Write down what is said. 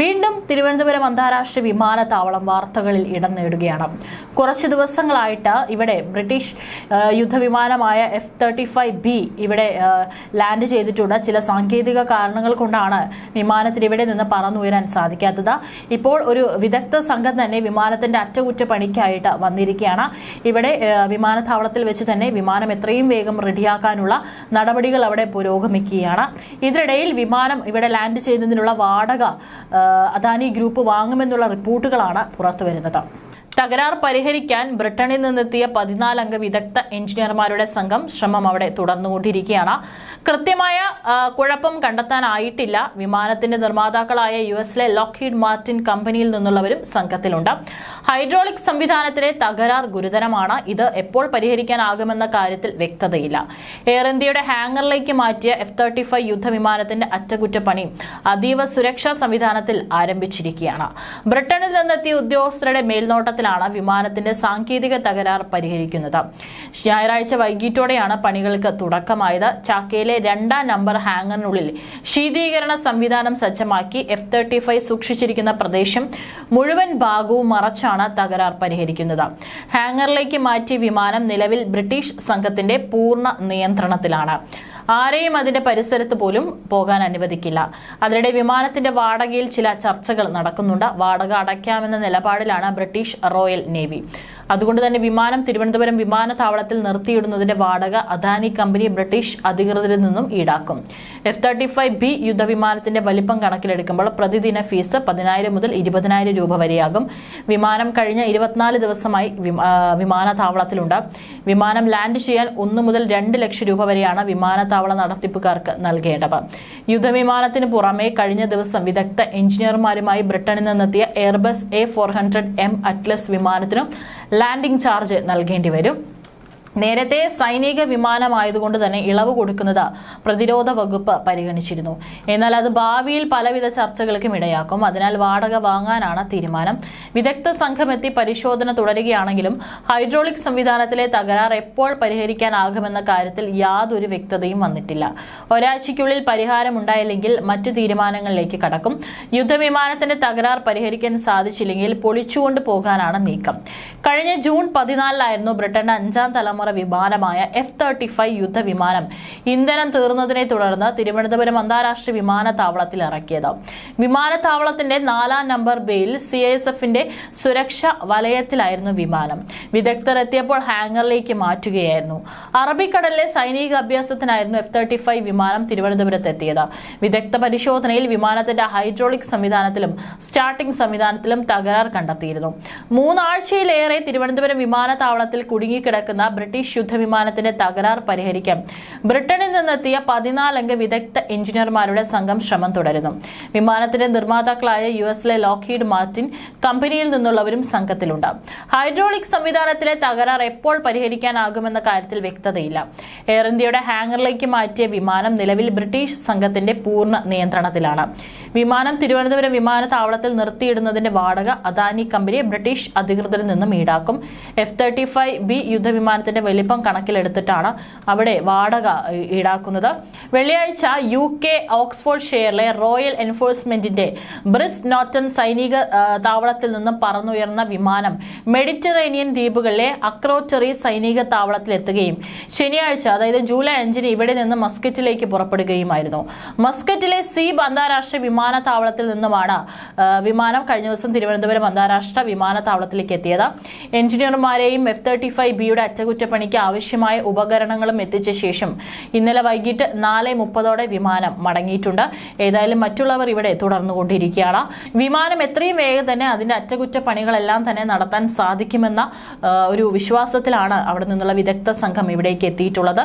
വീണ്ടും തിരുവനന്തപുരം അന്താരാഷ്ട്ര വിമാനത്താവളം വാർത്തകളിൽ ഇടം നേടുകയാണ്. കുറച്ച് ദിവസങ്ങളായിട്ട് ഇവിടെ ബ്രിട്ടീഷ് യുദ്ധവിമാനമായ എഫ് തേർട്ടി ഫൈവ് ബി ഇവിടെ ലാൻഡ് ചെയ്തിട്ടുണ്ട്. ചില സാങ്കേതിക കാരണങ്ങൾ കൊണ്ടാണ് വിമാനത്തിന് ഇവിടെ നിന്ന് പറന്നുയരാൻ സാധിക്കാത്തത്. ഇപ്പോൾ ഒരു വിദഗ്ധ സംഘം തന്നെ വിമാനത്തിന്റെ അറ്റകുറ്റപ്പണിക്കായിട്ട് വന്നിരിക്കുകയാണ്. ഇവിടെ വിമാനത്താവളത്തിൽ വെച്ച് തന്നെ വിമാനം എത്രയും വേഗം റെഡിയാക്കാനുള്ള നടപടികൾ അവിടെ പുരോഗമിക്കുകയാണ്. ഇതിനിടയിൽ വിമാനം ഇവിടെ ലാൻഡ് ചെയ്യുന്നതിനുള്ള വാടക അദാനി ഗ്രൂപ്പ് വാങ്ങുമെന്നുള്ള റിപ്പോർട്ടുകളാണ് പുറത്തുവരുന്നത്. തകരാർ പരിഹരിക്കാൻ ബ്രിട്ടനിൽ നിന്നെത്തിയ പതിനാലംഗ വിദഗ്ധ എഞ്ചിനീയർമാരുടെ സംഘം ശ്രമം അവിടെ തുടർന്നുകൊണ്ടിരിക്കുകയാണ്. കൃത്യമായ കുഴപ്പം കണ്ടെത്താനായിട്ടില്ല. വിമാനത്തിന്റെ നിർമ്മാതാക്കളായ യു എസിലെ ലോക്ക്ഹീഡ് മാർട്ടിൻ കമ്പനിയിൽ നിന്നുള്ളവരും സംഘത്തിലുണ്ട്. ഹൈഡ്രോളിക് സംവിധാനത്തിലെ തകരാർ ഗുരുതരമാണ്. ഇത് എപ്പോൾ പരിഹരിക്കാനാകുമെന്ന കാര്യത്തിൽ വ്യക്തതയില്ല. എയർ ഇന്ത്യയുടെ ഹാങ്ങറിലേക്ക് മാറ്റിയ എഫ് തേർട്ടി ഫൈവ് യുദ്ധവിമാനത്തിന്റെ അറ്റകുറ്റപ്പണി അതീവ സുരക്ഷാ സംവിധാനത്തിൽ ആരംഭിച്ചിരിക്കുകയാണ്. ബ്രിട്ടനിൽ നിന്നെത്തിയ ഉദ്യോഗസ്ഥരുടെ മേൽനോട്ടത്തിലാണ് വിമാനത്തിന്റെ സാങ്കേതിക തകരാർ പരിഹരിക്കുന്നത്. ഞായറാഴ്ച വൈകിട്ടോടെയാണ് പണികൾക്ക് തുടക്കമായത്. ചാക്കയിലെ രണ്ടാം നമ്പർ ഹാങ്ങറിനുള്ളിൽ ശീതീകരണ സംവിധാനം സജ്ജമാക്കി എഫ് തേർട്ടി ഫൈവ് സൂക്ഷിച്ചിരിക്കുന്ന പ്രദേശം മുഴുവൻ ഭാഗവും മറച്ചാണ് തകരാർ പരിഹരിക്കുന്നത്. ഹാങ്ങറിലേക്ക് മാറ്റിയ വിമാനം നിലവിൽ ബ്രിട്ടീഷ് സംഘത്തിന്റെ പൂർണ നിയന്ത്രണത്തിലാണ്. ആരെയും അതിന്റെ പരിസരത്ത് പോലും പോകാൻ അനുവദിക്കില്ല. അതിനിടെ വിമാനത്തിന്റെ വാടകയിൽ ചില ചർച്ചകൾ നടക്കുന്നുണ്ട്. വാടക അടയ്ക്കാമെന്ന നിലപാടിലാണ് ബ്രിട്ടീഷ് റോയൽ നേവി. അതുകൊണ്ട് തന്നെ വിമാനം തിരുവനന്തപുരം വിമാനത്താവളത്തിൽ നിർത്തിയിടുന്നതിന്റെ വാടക അദാനി കമ്പനി ബ്രിട്ടീഷ് അധികൃതരിൽ നിന്നും ഈടാക്കും. എഫ് തേർട്ടി ഫൈവ് ബി യുദ്ധവിമാനത്തിന്റെ വലിപ്പം കണക്കിലെടുക്കുമ്പോൾ പ്രതിദിന ഫീസ് പതിനായിരം മുതൽ ഇരുപതിനായിരം രൂപ വരെയാകും. വിമാനം കഴിഞ്ഞ ഇരുപത്തിനാല് ദിവസമായി വിമാനത്താവളത്തിലുണ്ട്. വിമാനം ലാൻഡ് ചെയ്യാൻ ഒന്ന് മുതൽ രണ്ട് ലക്ഷം രൂപ വരെയാണ് വിമാനത്താവള നടത്തിപ്പുകാർക്ക് നൽകേണ്ടത്. യുദ്ധവിമാനത്തിന് പുറമെ കഴിഞ്ഞ ദിവസം വിദഗ്ധ എഞ്ചിനീയർമാരുമായി ബ്രിട്ടനിൽ നിന്നെത്തിയ Airbus A four hundred M Atlas വിമാനത്തിനും landing charge നൽകേണ്ടി വരും. നേരത്തെ സൈനിക വിമാനമായതുകൊണ്ട് തന്നെ ഇളവ് കൊടുക്കുന്നത് പ്രതിരോധ വകുപ്പ് പരിഗണിച്ചിരുന്നു. എന്നാൽ അത് ഭാവിയിൽ പലവിധ ചർച്ചകൾക്കും ഇടയാക്കും. അതിനാൽ വാടക വാങ്ങാനാണ് തീരുമാനം. വിദഗ്ധ സംഘമെത്തി പരിശോധന തുടരുകയാണെങ്കിലും ഹൈഡ്രോളിക് സംവിധാനത്തിലെ തകരാർ എപ്പോൾ പരിഹരിക്കാനാകുമെന്ന കാര്യത്തിൽ യാതൊരു വ്യക്തതയും വന്നിട്ടില്ല. ഒരാഴ്ചയ്ക്കുള്ളിൽ പരിഹാരമുണ്ടായില്ലെങ്കിൽ മറ്റു തീരുമാനങ്ങളിലേക്ക് കടക്കും. യുദ്ധവിമാനത്തിന്റെ തകരാർ പരിഹരിക്കാൻ സാധിച്ചില്ലെങ്കിൽ പൊളിച്ചുകൊണ്ട് പോകാനാണ് നീക്കം. കഴിഞ്ഞ ജൂൺ പതിനാലിലായിരുന്നു ബ്രിട്ടന്റെ അഞ്ചാം തലമുറ വിമാനമായ എഫ് തേർട്ടി ഫൈവ് യുദ്ധവിമാനം ഇന്ധനം തീർന്നതിനെ തുടർന്ന് തിരുവനന്തപുരം അന്താരാഷ്ട്ര വിമാനത്താവളത്തിൽ ഇറക്കിയത്. വിമാനത്താവളത്തിന്റെ നാലാം നമ്പർ ബേയിൽ സി എസ് എഫിന്റെ സുരക്ഷ വലയത്തിലായിരുന്നു വിമാനം. വിദഗ്ധർ എത്തിയപ്പോൾ ഹാങ്ങറിലേക്ക് മാറ്റുകയായിരുന്നു. അറബിക്കടലിലെ സൈനിക അഭ്യാസത്തിനായിരുന്നു എഫ് തേർട്ടി ഫൈവ് വിമാനം തിരുവനന്തപുരത്ത് എത്തിയത് വിദഗ്ധ പരിശോധനയിൽ വിമാനത്തിന്റെ ഹൈഡ്രോളിക് സംവിധാനത്തിലും സ്റ്റാർട്ടിംഗ് സംവിധാനത്തിലും തകരാർ കണ്ടെത്തിയിരുന്നു. മൂന്നാഴ്ചയിലേറെ തിരുവനന്തപുരം വിമാനത്താവളത്തിൽ കുടുങ്ങിക്കിടക്കുന്ന ബ്രിട്ടീഷ് യുദ്ധവിമാനത്തിന്റെ തകരാർ പരിഹരിക്കാൻ ബ്രിട്ടനിൽ നിന്നെത്തിയ പതിനാലംഗ വിദഗ്ധ എഞ്ചിനീയർമാരുടെ സംഘം ശ്രമം തുടരുന്നു. വിമാനത്തിന്റെ നിർമ്മാതാക്കളായ യു എസിലെ ലോക്ഹീഡ് മാർട്ടിൻ കമ്പനിയിൽ നിന്നുള്ളവരും സംഘത്തിലുണ്ട്. ഹൈഡ്രോളിക് സംവിധാനത്തിലെ തകരാർ എപ്പോൾ പരിഹരിക്കാനാകുമെന്ന കാര്യത്തിൽ വ്യക്തതയില്ല. എയർ ഇന്ത്യയുടെ ഹാങ്ങറിലേക്ക് മാറ്റിയ വിമാനം നിലവിൽ ബ്രിട്ടീഷ് സംഘത്തിന്റെ പൂർണ നിയന്ത്രണത്തിലാണ്. വിമാനം തിരുവനന്തപുരം വിമാനത്താവളത്തിൽ നിർത്തിയിടുന്നതിന്റെ വാടക അദാനി കമ്പനി ബ്രിട്ടീഷ് അധികൃതരിൽ നിന്നും ഈടാക്കും. എഫ് തേർട്ടി ഫൈവ് ബി യുദ്ധവിമാനത്തിന്റെ വലിപ്പം കണക്കിലെടുത്തിട്ടാണ് അവിടെ വാടക ഈടാക്കുന്നത്. വെള്ളിയാഴ്ച യു കെ ഓക്സ്ഫോർഡ് ഷെയറിലെ റോയൽ എൻഫോഴ്സ്മെന്റിന്റെ ബ്രിസ് നോട്ടൺ സൈനിക താവളത്തിൽ നിന്നും പറന്നുയർന്ന വിമാനം മെഡിറ്ററേനിയൻ ദ്വീപുകളിലെ അക്രോറ്ററി സൈനിക താവളത്തിൽ എത്തുകയും ശനിയാഴ്ച അതായത് ജൂലൈ അഞ്ചിന് ഇവിടെ നിന്ന് മസ്കറ്റിലേക്ക് പുറപ്പെടുകയുമായിരുന്നു. മസ്കറ്റിലെ സീബ് അന്താരാഷ്ട്ര വിമാനത്താവളത്തിൽ നിന്നുമാണ് വിമാനം കഴിഞ്ഞ ദിവസം തിരുവനന്തപുരം അന്താരാഷ്ട്ര വിമാനത്താവളത്തിലേക്ക് എത്തിയത്. എഞ്ചിനീയർമാരെയും എഫ് തേർട്ടി ഫൈവ് ബിയുടെ അറ്റകുറ്റപ്പണിക്ക് ആവശ്യമായ ഉപകരണങ്ങളും എത്തിച്ച ശേഷം ഇന്നലെ വൈകിട്ട് നാല് മുപ്പതോടെ വിമാനം മടങ്ങിയിട്ടുണ്ട്. ഏതായാലും മറ്റുള്ളവർ ഇവിടെ തുടർന്നുകൊണ്ടിരിക്കുകയാണ്. വിമാനം എത്രയും വേഗം തന്നെ അതിന്റെ അറ്റകുറ്റപ്പണികളെല്ലാം തന്നെ നടത്താൻ സാധിക്കുമെന്ന ഒരു വിശ്വാസത്തിലാണ് അവിടെ നിന്നുള്ള വിദഗ്ധ സംഘം ഇവിടേക്ക് എത്തിയിട്ടുള്ളത്.